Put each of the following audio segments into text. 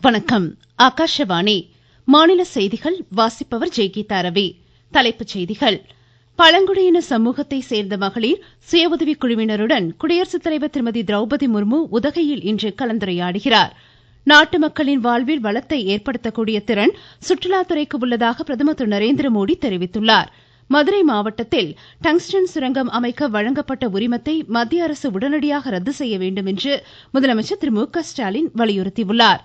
வணக்கம். ஆகாஷவாணி. மாநில செய்திகள் வாசிப்பவர் ஜெய்கீதா ரவி. தலைப்புச் செய்திகள். பழங்குடியின சமூகத்தை சேர்ந்த மகளிர் சுய உதவிக் குழுவினருடன் குடியரசுத் தலைவர் திருமதி திரௌபதி முர்மு உதகையில் இன்று கலந்துரையாடுகிறார். நாட்டு மக்களின் வாழ்வில் வளத்தை ஏற்படுத்தக்கூடிய திறன் சுற்றுலாத்துறைக்கு உள்ளதாக பிரதமர் திரு. நரேந்திரமோடி தெரிவித்துள்ளார். மதுரை மாவட்டத்தில் டங்ஸ்டன் சுரங்கம் அமைக்க வழங்கப்பட்ட உரிமத்தை மத்திய அரசு உடனடியாக ரத்து செய்ய வேண்டும் என்று முதலமைச்சர் திரு. மு க ஸ்டாலின் வலியுறுத்தியுள்ளார்.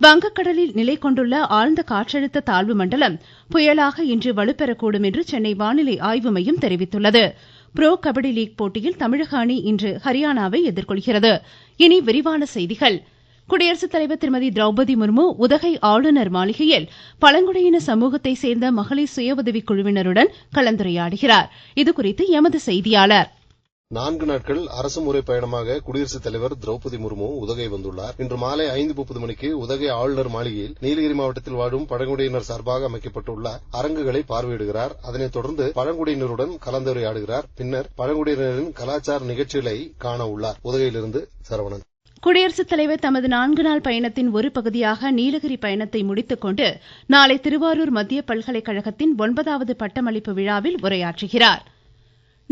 வங்கக்கடலில் நிலை கொண்டுள்ள ஆழ்ந்த காற்றழுத்த தாழ்வு மண்டலம் புயலாக இன்று வலுப்பெறக்கூடும் என்று சென்னை வானிலை ஆய்வு மையம் தெரிவித்துள்ளது. புரோ கபடி லீக் போட்டியில் தமிழக அணி இன்று ஹரியானாவை எதிர்கொள்கிறது. இனி விரிவான செய்திகள். குடியரசுத் தலைவர் திருமதி திரௌபதி முர்மு உதகை ஆளுநர் மாளிகையில் பழங்குடியின சமூகத்தை சேர்ந்த மகளிர் சுய உதவிக் குழுவினருடன் கலந்துரையாடுகிறார். இதுகுறித்து எமது செய்தியாளர் நான்கு நாட்கள் அரசு முறை பயணமாக குடியரசுத் தலைவர் திரௌபதி முர்மு உதகை வந்துள்ளார். இன்று மாலை ஐந்து முப்பது மணிக்கு உதகை ஆளுநர் மாளிகையில் நீலகிரி மாவட்டத்தில் வாழும் பழங்குடியினர் சார்பாக அமைக்கப்பட்டுள்ள அரங்குகளை பார்வையிடுகிறார். அதனைத் தொடர்ந்து பழங்குடியினருடன் கலந்துரையாடுகிறார். பின்னர் பழங்குடியினரின் கலாச்சார நிகழ்ச்சிகளை காண உள்ளார். உதகையிலிருந்து சரவணன். குடியரசுத் தலைவர் தமது நான்கு நாள் பயணத்தின் ஒரு பகுதியாக நீலகிரி பயணத்தை முடித்துக் கொண்டு நாளை திருவாரூர் மத்திய பல்கலைக்கழகத்தின் ஒன்பதாவது பட்டமளிப்பு விழாவில் உரையாற்றுகிறாா்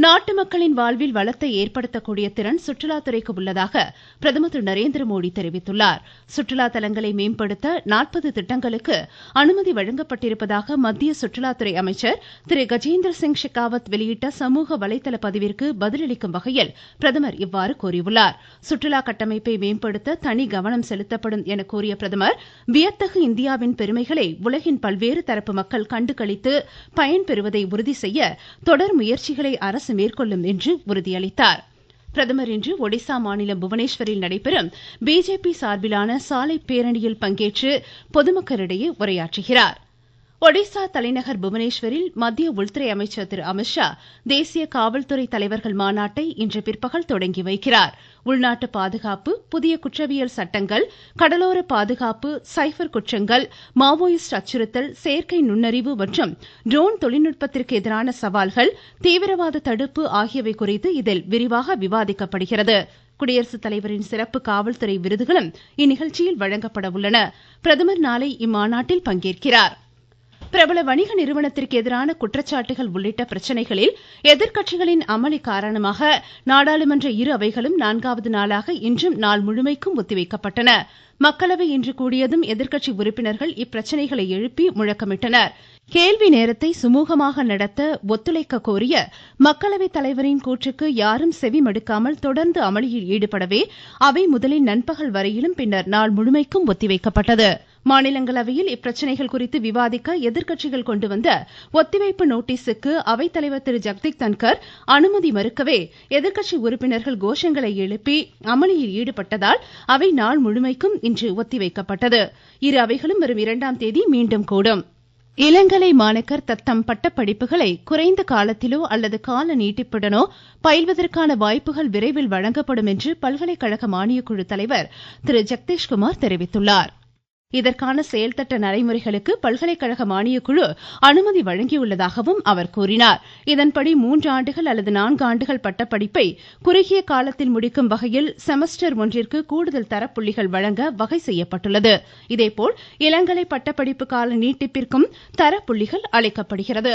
நாட்டு மக்களின் வாழ்வில் வளத்தை ஏற்படுத்தக்கூடிய திறன் சுற்றுலாத்துறைக்கு உள்ளதாக பிரதமர் திரு நரேந்திரமோடி தெரிவித்துள்ளார். சுற்றுலா தலங்களை மேம்படுத்த நாற்பது திட்டங்களுக்கு அனுமதி வழங்கப்பட்டிருப்பதாக மத்திய சுற்றுலாத்துறை அமைச்சர் திரு கஜேந்திர சிங் ஷெகாவத் வெளியிட்ட சமூக வலைதள பதிவிற்கு பதிலளிக்கும் வகையில் பிரதமர் இவ்வாறு கூறியுள்ளார். சுற்றுலா கட்டமைப்பை மேம்படுத்த தனி கவனம் செலுத்தப்படும் என கூறிய பிரதமர் வியத்தகு இந்தியாவின் பெருமைகளை உலகின் பல்வேறு தரப்பு மக்கள் கண்டுகளித்து பயன்பெறுவதை உறுதி செய்ய தொடர் முயற்சிகளை அரசு மேற்கொள்ளும் என்று உறுதியளித்தார். பிரதமர் இன்று ஒடிசா மாநிலம் புவனேஸ்வரில் நடைபெறும் பிஜேபி சார்பிலான சாலை பேரணியில் பங்கேற்று பொதுமக்களிடையே உரையாற்றுகிறார். ஒடிசா தலைநகர் புவனேஸ்வரில் மத்திய உள்துறை அமைச்சர் திரு. அமித்ஷா தேசிய காவல்துறை தலைவர்கள் மாநாட்டை இன்று பிற்பகல் தொடங்கி வைக்கிறார். உள்நாட்டு பாதுகாப்பு புதிய குற்றவியல் சட்டங்கள் கடலோர பாதுகாப்பு சைபர் குற்றங்கள் மாவோயிஸ்ட் அச்சுறுத்தல் செயற்கை நுண்ணறிவு மற்றும் ட்ரோன் தொழில்நுட்பத்திற்கு எதிரான சவால்கள் தீவிரவாத தடுப்பு ஆகியவை குறித்து இதில் விரிவாக விவாதிக்கப்படுகிறது. குடியரசுத் தலைவரின் சிறப்பு காவல்துறை விருதுகளும் இந்நிகழ்ச்சியில் வழங்கப்பட உள்ளன. பிரதமர் நாளை இம்மாநாட்டில் பங்கேற்கிறார். பிரபல வணிக நிறுவனத்திற்கு எதிரான குற்றச்சாட்டுகள் உள்ளிட்ட பிரச்சனைகளில் எதிர்க்கட்சிகளின் அமளி காரணமாக நாடாளுமன்ற இரு அவைகளும் நான்காவது நாளாக இன்றும் நாள் முழுமைக்கும் ஒத்திவைக்கப்பட்டன. மக்களவை இன்று கூடியதும் எதிர்க்கட்சி உறுப்பினர்கள் இப்பிரச்சனைகளை எழுப்பி முழக்கமிட்டனர். கேள்வி நேரத்தை சுமூகமாக நடத்த ஒத்துழைக்க கோரிய மக்களவைத் தலைவரின் கூற்றுக்கு யாரும் செவிமடுக்காமல் தொடர்ந்து அமளியில் ஈடுபடவே அவை முதலில் நண்பகல் வரையிலும் பின்னர் நாள் முழுமைக்கும் ஒத்திவைக்கப்பட்டது. மாநிலங்களவையில் இப்பிரச்சனைகள் குறித்து விவாதிக்க எதிர்க்கட்சிகள் கொண்டு வந்த ஒத்திவைப்பு நோட்டீஸுக்கு அவைத்தலைவர் திரு. ஜெக்தீப் தன்கர் அனுமதி மறுக்கவே எதிர்க்கட்சி உறுப்பினர்கள் கோஷங்களை எழுப்பி அமளியில் ஈடுபட்டதால் அவை நாள் முழுமைக்கும் இன்று ஒத்திவைக்கப்பட்டது. இரு அவைகளும் வரும் இரண்டாம் தேதி மீண்டும் கூடும். இளங்கலை மாணக்கர் தத்தம் பட்டப்படிப்புகளை குறைந்த காலத்திலோ அல்லது கால நீட்டிப்புடனோ பயில்வதற்கான வாய்ப்புகள் விரைவில் வழங்கப்படும் என்று பல்கலைக்கழக மானியக்குழு தலைவர் திரு. ஜெக்தீஷ்குமார் தெரிவித்துள்ளார். இதற்கான செயல்திட்ட நடைமுறைகளுக்கு பல்கலைக்கழக மானியக்குழு அனுமதி வழங்கியுள்ளதாகவும் அவர் கூறினார். இதன்படி மூன்று ஆண்டுகள் அல்லது நான்கு ஆண்டுகள் பட்டப்படிப்பை குறுகிய காலத்தில் முடிக்கும் வகையில் செமஸ்டர் ஒன்றிற்கு கூடுதல் தரப்புள்ளிகள் வழங்க வகை செய்யப்பட்டுள்ளது. இதேபோல் இளங்கலை பட்டப்படிப்பு கால நீட்டிப்பிற்கும் தரப்புள்ளிகள் அளிக்கப்படுகிறது.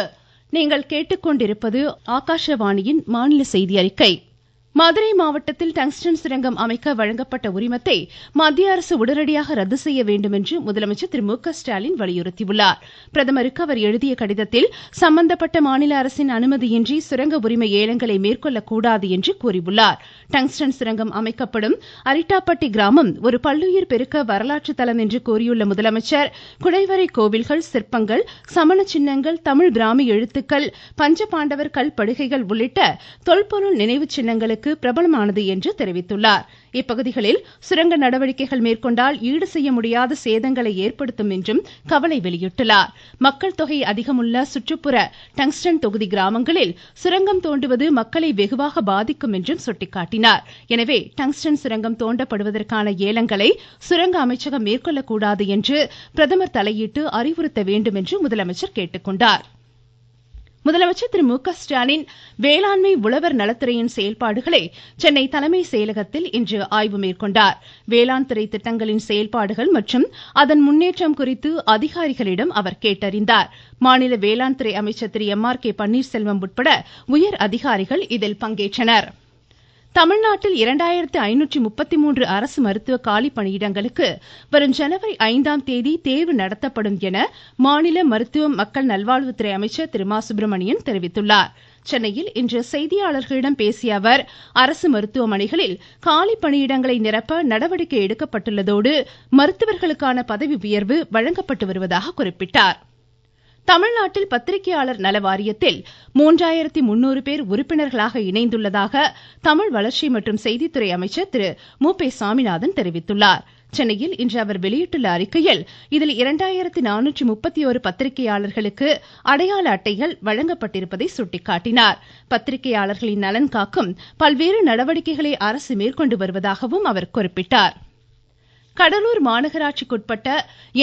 மதுரை மாவட்டத்தில் டங்ஸ்டன் சுரங்கம் அமைக்க வழங்கப்பட்ட உரிமத்தை மத்திய அரசு உடனடியாக ரத்து செய்ய வேண்டும் என்று முதலமைச்சர் திரு மு க ஸ்டாலின் வலியுறுத்தியுள்ளார். பிரதமருக்கு அவர் எழுதிய கடிதத்தில் சம்பந்தப்பட்ட மாநில அரசின் அனுமதியின்றி சுரங்க உரிமை ஏலங்களை மேற்கொள்ளக்கூடாது என்று கூறியுள்ளார். டங்ஸ்டன் சுரங்கம் அமைக்கப்படும் அரிட்டாப்பட்டி கிராமம் ஒரு பல்லுயிர் பெருக்க வரலாற்று தலம் என்று கூறியுள்ள முதலமைச்சர் குடைவரை கோவில்கள் சிற்பங்கள் சமண சின்னங்கள் தமிழ் பிராமி எழுத்துக்கள் பஞ்சபாண்டவர் கல் படுகைகள் உள்ளிட்ட தொல்பொருள் நினைவு சின்னங்களுக்கு பிரபலமானது என்று தெரிவித்துள்ளார். இப்பகுதிகளில் சுரங்க நடவடிக்கைகள் மேற்கொண்டால் ஈடு செய்ய முடியாத சேதங்களை ஏற்படுத்தும் என்றும் கவலை வெளியிட்டுள்ளார். மக்கள் தொகை அதிகமுள்ள சுற்றுப்புற டங்ஸ்டன் தொகுதி கிராமங்களில் சுரங்கம் தோண்டுவது மக்களை வெகுவாக பாதிக்கும் என்றும் சுட்டிக்காட்டினார். எனவே டங்ஸ்டன் சுரங்கம் தோண்டப்படுவதற்கான ஏலங்களை சுரங்க அமைச்சகம் மேற்கொள்ளக்கூடாது என்று பிரதமர் தலையிட்டு அறிவுறுத்த வேண்டும் என்று முதலமைச்சர் கேட்டுக்கொண்டார். முதலமைச்சர் திரு மு க ஸ்டாலின் வேளாண்மை உழவர் நலத்துறையின் செயல்பாடுகளை சென்னை தலைமை செயலகத்தில் இன்று ஆய்வு மேற்கொண்டார். வேளாண் துறை திட்டங்களின் செயல்பாடுகள் மற்றும் அதன் முன்னேற்றம் குறித்து அதிகாரிகளிடம் அவர் கேட்டறிந்தார். மாநில வேளாண் துறை அமைச்சர் Thiru M R K Panneerselvam உட்பட உயர் அதிகாரிகள் இதில் தமிழ்நாட்டில் இரண்டாயிரத்து ஐநூற்றி முப்பத்தி மூன்று அரசு மருத்துவ காலி பணியிடங்களுக்கு வரும் ஜனவரி ஐந்தாம் தேதி தேர்வு நடத்தப்படும் என மாநில மருத்துவ மக்கள் நல்வாழ்வுத்துறை அமைச்சர் திரு மா சுப்பிரமணியன் தெரிவித்துள்ளார். சென்னையில் இன்று செய்தியாளர்களிடம் பேசிய அவர் அரசு மருத்துவமனைகளில் காலி பணியிடங்களை நிரப்ப நடவடிக்கை எடுக்கப்பட்டுள்ளதோடு மருத்துவர்களுக்கான பதவி உயர்வு வழங்கப்பட்டு வருவதாக தமிழ்நாட்டில் பத்திரிகையாளர் நல வாரியத்தில் மூன்றாயிரத்தி முன்னூறு பேர் உறுப்பினர்களாக இணைந்துள்ளதாக தமிழ் வளர்ச்சி மற்றும் செய்தித்துறை அமைச்சர் திரு. மு. பே. சாமிநாதன் தெரிவித்துள்ளார். சென்னையில் இன்று அவர் வெளியிட்டுள்ள அறிக்கையில் இதில் இரண்டாயிரத்தி நானூற்றி முப்பத்தி ஒரு பத்திரிகையாளர்களுக்கு அடையாள அட்டைகள் வழங்கப்பட்டிருப்பதை சுட்டிக்காட்டினார். பத்திரிகையாளர்களின் நலன் காக்கும் பல்வேறு நடவடிக்கைகளை அரசு மேற்கொண்டு வருவதாகவும் அவர் குறிப்பிட்டார். கடலூர் மாநகராட்சிக்குட்பட்ட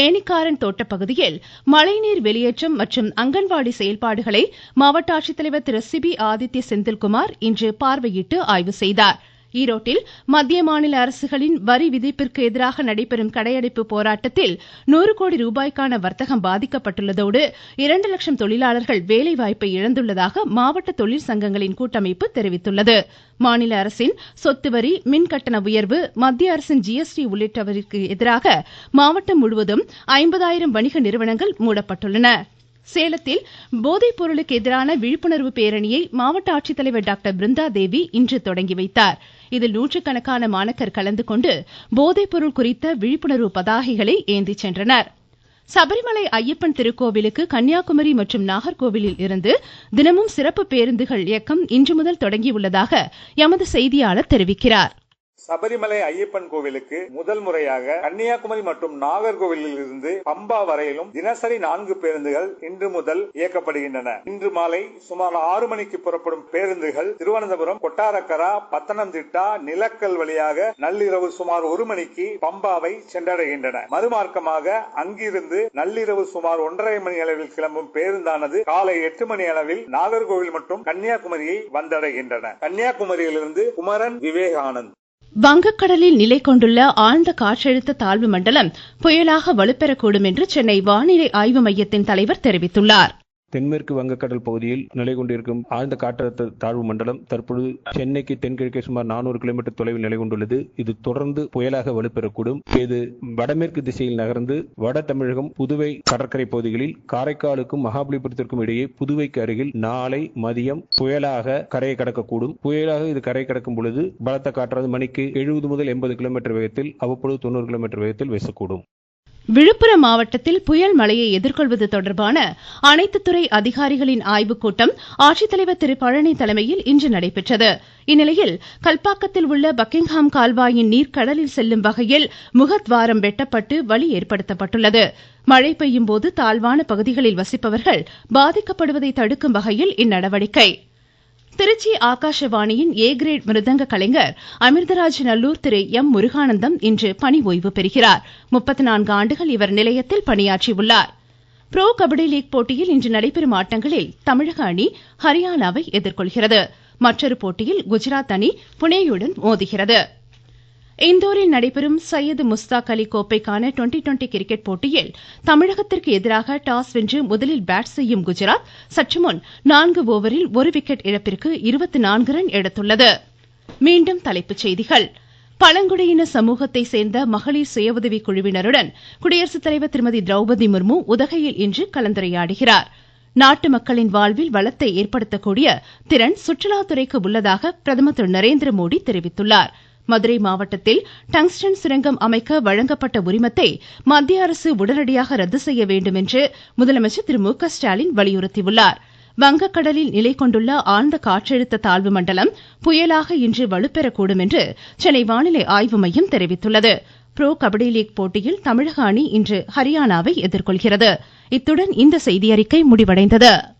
ஏனிக்காரன் தோட்டப்பகுதியில் மழைநீர் வெளியேற்றம் மற்றும் அங்கன்வாடி செயல்பாடுகளை மாவட்ட ஆட்சித்தலைவர் திரு சிபி ஆதித்ய செந்தில்குமார் இன்று பார்வையிட்டு ஆய்வு செய்தார். ஈரோட்டில் மத்திய மாநில அரசுகளின் வரி விதிப்பிற்கு எதிராக நடைபெறும் கடையடைப்பு போராட்டத்தில் நூறு கோடி ரூபாய்க்கான வர்த்தகம் பாதிக்கப்பட்டுள்ளதோடு இரண்டு லட்சம் தொழிலாளர்கள் வேலைவாய்ப்பை இழந்துள்ளதாக மாவட்ட தொழிற்சங்கங்களின் கூட்டமைப்பு தெரிவித்துள்ளது. மாநில அரசின் சொத்து வரி மின் கட்டண உயர்வு மத்திய அரசின் ஜிஎஸ்டி உள்ளிட்டவற்றிற்கு எதிராக மாவட்டம் முழுவதும் ஐம்பதாயிரம் வணிக நிறுவனங்கள் மூடப்பட்டுள்ளன. சேலத்தில் போதைப் பொருளுக்கு எதிரான விழிப்புணர்வு பேரணியை மாவட்ட ஆட்சித்தலைவர் டாக்டர் பிருந்தா தேவி இன்று தொடங்கி வைத்தார். இதில் நூற்றுக்கணக்கான மாணக்கர் கலந்து கொண்டு போதைப் பொருள் குறித்த விழிப்புணர்வு பதாகைகளை ஏந்திச் சென்றனர். சபரிமலை ஐயப்பன் திருக்கோவிலுக்கு கன்னியாகுமரி மற்றும் நாகர்கோவிலில் இருந்து தினமும் சிறப்பு பேருந்துகள் இயக்கம் இன்று முதல் தொடங்கியுள்ளதாக எமது செய்தியாளர் தெரிவிக்கிறார். சபரிமலை ஐயப்பன் கோவிலுக்கு முதல் முறையாக கன்னியாகுமரி மற்றும் நாகர்கோவிலில் இருந்து பம்பா வரையிலும் தினசரி நான்கு பேருந்துகள் இன்று முதல் இயக்கப்படுகின்றன. இன்று மாலை சுமார் ஆறு மணிக்கு புறப்படும் பேருந்துகள் திருவனந்தபுரம் கொட்டாரக்கரா பத்தனம்திட்டா நிலக்கல் வழியாக நள்ளிரவு சுமார் ஒரு மணிக்கு பம்பாவை சென்றடைகின்றன. மறுமார்க்கமாக அங்கிருந்து நள்ளிரவு சுமார் ஒன்றரை மணி அளவில் கிளம்பும் பேருந்தானது காலை எட்டு மணி அளவில் நாகர்கோவில் மற்றும் கன்னியாகுமரியை வந்தடைகின்றன. கன்னியாகுமரியிலிருந்து குமரன் விவேகானந்த். வங்கக்கடலில் நிலை கொண்டுள்ள ஆழ்ந்த காற்றழுத்த தாழ்வு மண்டலம் புயலாக வலுப்பெறக்கூடும் என்று சென்னை வானிலை ஆய்வு மையத்தின் தலைவர் தெரிவித்துள்ளார். தென்மேற்கு வங்கக்கடல் பகுதியில் நிலை கொண்டிருக்கும் ஆழ்ந்த காற்றழுத்த தாழ்வு மண்டலம் தற்பொழுது சென்னைக்கு தென்கிழக்கே சுமார் நானூறு கிலோமீட்டர் தொலைவில் நிலை கொண்டுள்ளது. இது தொடர்ந்து புயலாக வலுப்பெறக்கூடும். இது வடமேற்கு திசையில் நகர்ந்து வட தமிழகம் புதுவை கடற்கரை பகுதிகளில் காரைக்காலுக்கும் மகாபலிபுரத்திற்கும் இடையே புதுவைக்கு அருகில் நாளை மதியம் புயலாக கரையை கடக்கக்கூடும். புயலாக இது கரையை கடக்கும் பொழுது பலத்த காற்றானது மணிக்கு எழுபது முதல் எண்பது கிலோமீட்டர் வேகத்தில் அவ்வப்பொழுது தொண்ணூறு கிலோமீட்டர் வேகத்தில் வீசக்கூடும். விழுப்புரம் மாவட்டத்தில் புயல் மழையை எதிர்கொள்வது தொடர்பான அனைத்து துறை அதிகாரிகளின் ஆய்வுக் கூட்டம் ஆட்சித்தலைவர் திரு பழனி தலைமையில் இன்று நடைபெற்றது. இந்நிலையில் கல்பாக்கத்தில் உள்ள பக்கிங்ஹாம் கால்வாயின் நீர் கடலில் செல்லும் வகையில் முகத்வாரம் வெட்டப்பட்டு வழி ஏற்படுத்தப்பட்டுள்ளது. மழை பெய்யும் போது தாழ்வான பகுதிகளில் வசிப்பவர்கள் பாதிக்கப்படுவதை தடுக்கும் வகையில் இந்நடவடிக்கை. திருச்சி ஆகாஷவாணியின் ஏ கிரேட் மிருதங்க கலைஞர் அமிர்தராஜ் நல்லூர் திரு எம் முருகானந்தம் இன்று பணி ஓய்வு பெறுகிறார். முப்பத்தி நான்கு ஆண்டுகள் இவர் நிலையத்தில் பணியாற்றியுள்ளார். புரோ கபடி லீக் போட்டியில் இன்று நடைபெறும் ஆட்டங்களில் தமிழக அணி ஹரியானாவை எதிர்கொள்கிறது. மற்றொரு போட்டியில் குஜராத் அணி புனேயுடன் மோதுகிறது. இந்தோரில் நடைபெறும் சையது முஸ்தாக் அலி கோப்பைக்கான டுவெண்டி டுவெண்டி கிரிக்கெட் போட்டியில் தமிழகத்திற்கு எதிராக டாஸ் வென்று முதலில் பேட் செய்யும் குஜராத் சற்றுமுன் நான்கு ஓவரில் ஒரு விக்கெட் இழப்பிற்கு இருபத்தி நான்கு ரன் எடுத்துள்ளது. மீண்டும் தலைப்புச் செய்திகள். பழங்குடியின சமூகத்தை சேர்ந்த மகளிர் சுய உதவிக் குழுவினருடன் குடியரசுத் தலைவர் திருமதி திரௌபதி முர்மு உதகையில் இன்று கலந்துரையாடுகிறார். நாட்டு மக்களின் வாழ்வில் வளத்தை ஏற்படுத்தக்கூடிய திறன் சுற்றுலாத்துறைக்கு உள்ளதாக பிரதமர் திரு நரேந்திர மோடி தெரிவித்துள்ளார். மதுரை மாவட்டத்தில் டங்ஸ்டன் சுரங்கம் அமைக்க வழங்கப்பட்ட உரிமத்தை மத்திய அரசு உடனடியாக ரத்து செய்ய வேண்டும் என்று முதலமைச்சர் திரு மு க ஸ்டாலின் வலியுறுத்தியுள்ளார். வங்கக்கடலில் நிலை கொண்டுள்ள ஆழ்ந்த காற்றழுத்த தாழ்வு மண்டலம் புயலாக இன்று வலுப்பெறக்கூடும் என்று சென்னை வானிலை ஆய்வு மையம் தெரிவித்துள்ளது. புரோ கபடி லீக் போட்டியில் தமிழக அணி இன்று ஹரியானாவை எதிர்கொள்கிறது. இத்துடன் இந்த செய்தியறிக்கை முடிவடைந்தது.